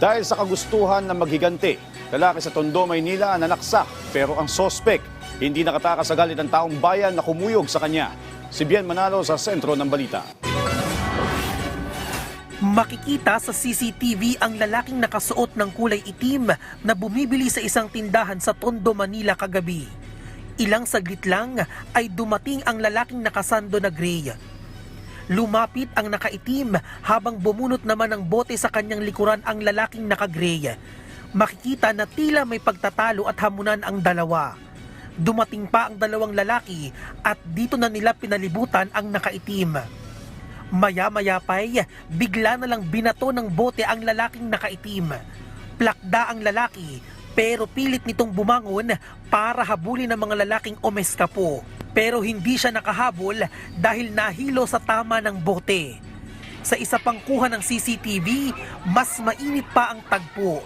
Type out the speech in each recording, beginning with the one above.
Dahil sa kagustuhan na maghiganti, lalaki sa Tondo, Maynila nanaksak pero ang sospek hindi nakatakas sa galit ng taong bayan na kumuyog sa kanya. Si Bien Manalo sa sentro ng balita. Makikita sa CCTV ang lalaking nakasuot ng kulay itim na bumibili sa isang tindahan sa Tondo, Manila kagabi. Ilang saglit lang ay dumating ang lalaking nakasando na gray. Lumapit ang nakaitim habang bumunot naman ng bote sa kanyang likuran ang lalaking nakagray. Makikita na tila may pagtatalo at hamunan ang dalawa. Dumating pa ang dalawang lalaki at dito na nila pinalibutan ang nakaitim. Maya-maya pa'y bigla na lang binato ng bote ang lalaking nakaitim. Plakda ang lalaki pero pilit nitong bumangon para habulin ng mga lalaking umeskapo. Pero hindi siya nakahabol dahil nahilo sa tama ng bote. Sa isa pang kuha ng CCTV, mas mainit pa ang tagpo.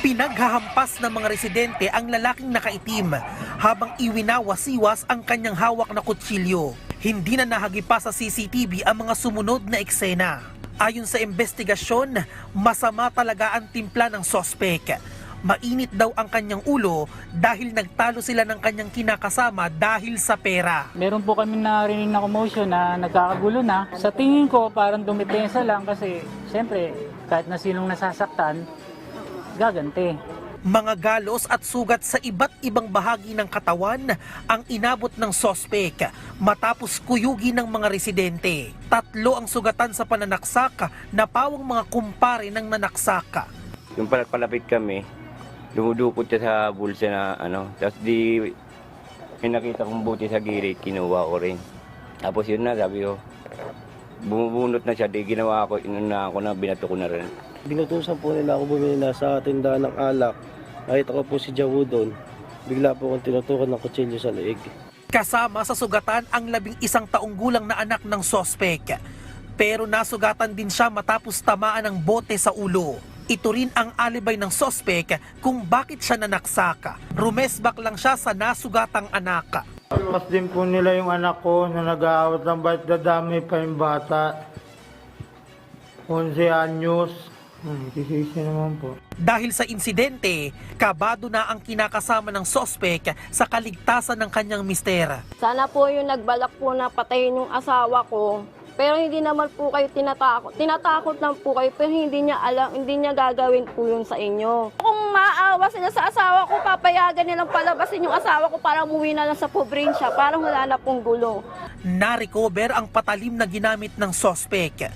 Pinaghahampas ng mga residente ang lalaking nakaitim habang iwinawasiwas ang kanyang hawak na kutsilyo. Hindi na nahagi sa CCTV ang mga sumunod na eksena. Ayon sa investigasyon, masama talaga ang timpla ng sospek. Mainit daw ang kanyang ulo dahil nagtalo sila ng kanyang kinakasama dahil sa pera. Meron po kami narinig na commotion na nagkakagulo na. Sa tingin ko parang dumipensa lang kasi siyempre kahit na sinong nasasaktan, gaganti. Mga galos at sugat sa iba't ibang bahagi ng katawan ang inabot ng sospek matapos kuyugi ng mga residente. Tatlo ang sugatan sa pananaksak na pawang mga kumpare ng nanaksak. Yung pala palapit kami, dumudukot siya sa bulsa na ano. Tapos di, may nakita kong buti sa gilid, kinuha ko rin. Tapos yun na, sabi ko, bumubunot na siya, di ginawa ko, inuna ako na, binato ko na rin. Binutusan po nila ako bumili na sa tindahan ng alak. Nakita ko po si Jawu doon. Bigla po akong tinutukan ng kutsilyo sa leeg. Kasama sa sugatan ang labing isang taong gulang na anak ng sospek. Pero nasugatan din siya matapos tamaan ng bote sa ulo. Ito rin ang alibay ng sospek kung bakit siya nanaksak. Rumesbak lang siya sa nasugatang anak. Mas din po nila yung anak ko na nag-aawat ng bait dadami pa yung bata. 11 anyos. Hmm, kisisi naman po. Dahil sa insidente, kabado na ang kinakasama ng sospek sa kaligtasan ng kanyang mister. Sana po yung nagbalak po na patayin yung asawa ko. Pero hindi naman po kayo tinatakot. Tinatakot lang po kayo pero hindi niya alam, hindi niya gagawin po yun sa inyo. Kung maawa sila sa asawa ko, papayagan nilang palabasin yung asawa ko para umuwi na lang sa probinsya. Parang wala na pong gulo. Na-recover ang patalim na ginamit ng sospek.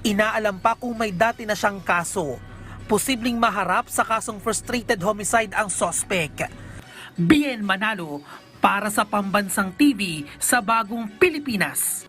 Inaalam pa kung may dati na siyang kaso. Posibleng maharap sa kasong frustrated homicide ang sospek. Bien Manalo para sa Pambansang TV sa Bagong Pilipinas.